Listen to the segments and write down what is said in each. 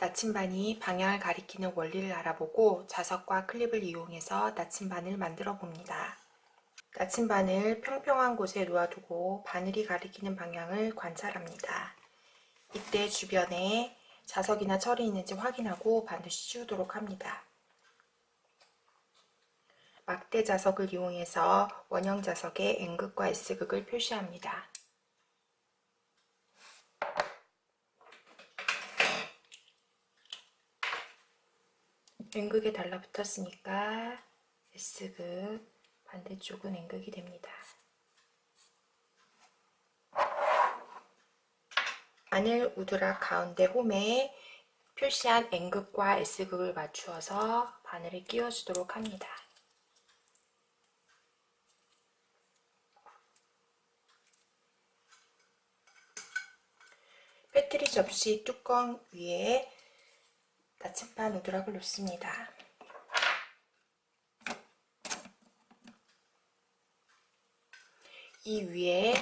나침반이 방향을 가리키는 원리를 알아보고 자석과 클립을 이용해서 나침반을 만들어 봅니다. 나침반을 평평한 곳에 놓아두고 바늘이 가리키는 방향을 관찰합니다. 이때 주변에 자석이나 철이 있는지 확인하고 반드시 씌우도록 합니다. 막대 자석을 이용해서 원형 자석의 N극과 S극을 표시합니다. N극에 달라붙었으니까 S극, 반대쪽은 N극이 됩니다. 바늘 우드락 가운데 홈에 표시한 N극과 S극을 맞추어서 바늘을 끼워주도록 합니다. 배터리 접시 뚜껑 위에 나침반 우드락을 놓습니다. 이 위에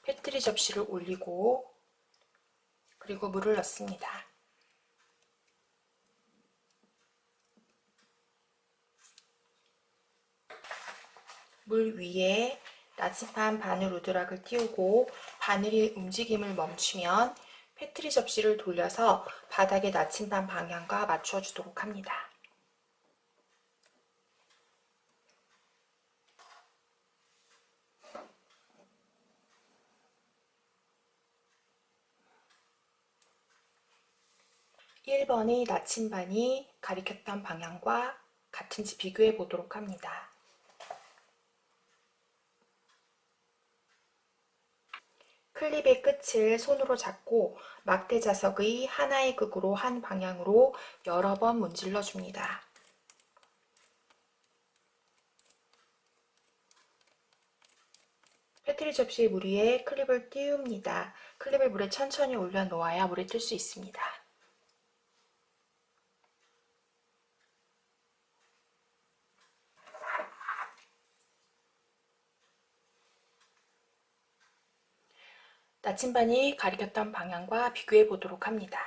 패트리 접시를 올리고 그리고 물을 넣습니다. 물 위에 나침반 바늘 우드락을 띄우고 바늘이 움직임을 멈추면 패트리 접시를 돌려서 바닥에 나침반 방향과 맞춰 주도록 합니다. (1번의) 나침반이 가리켰던 방향과 같은지 비교해 보도록 합니다. 클립의 끝을 손으로 잡고 막대 자석의 하나의 극으로 한 방향으로 여러 번 문질러 줍니다. 패트리 접시의 물 위에 클립을 띄웁니다. 클립을 물에 천천히 올려 놓아야 물에 뜰 수 있습니다. 나침반이 가리켰던 방향과 비교해 보도록 합니다.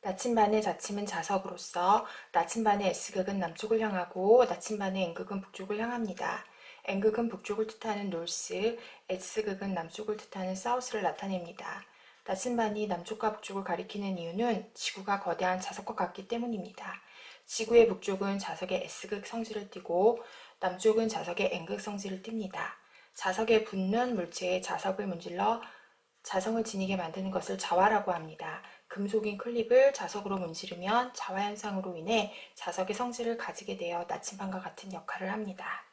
나침반의 자침은 자석으로서 나침반의 S극은 남쪽을 향하고 나침반의 N극은 북쪽을 향합니다. N극은 북쪽을 뜻하는 north, S극은 남쪽을 뜻하는 south를 나타냅니다. 나침반이 남쪽과 북쪽을 가리키는 이유는 지구가 거대한 자석과 같기 때문입니다. 지구의 북쪽은 자석의 S극 성질을 띠고 남쪽은 자석의 N극 성질을 띱니다. 자석에 붙는 물체에 자석을 문질러 자성을 지니게 만드는 것을 자화라고 합니다. 금속인 클립을 자석으로 문지르면 자화 현상으로 인해 자석의 성질을 가지게 되어 나침반과 같은 역할을 합니다.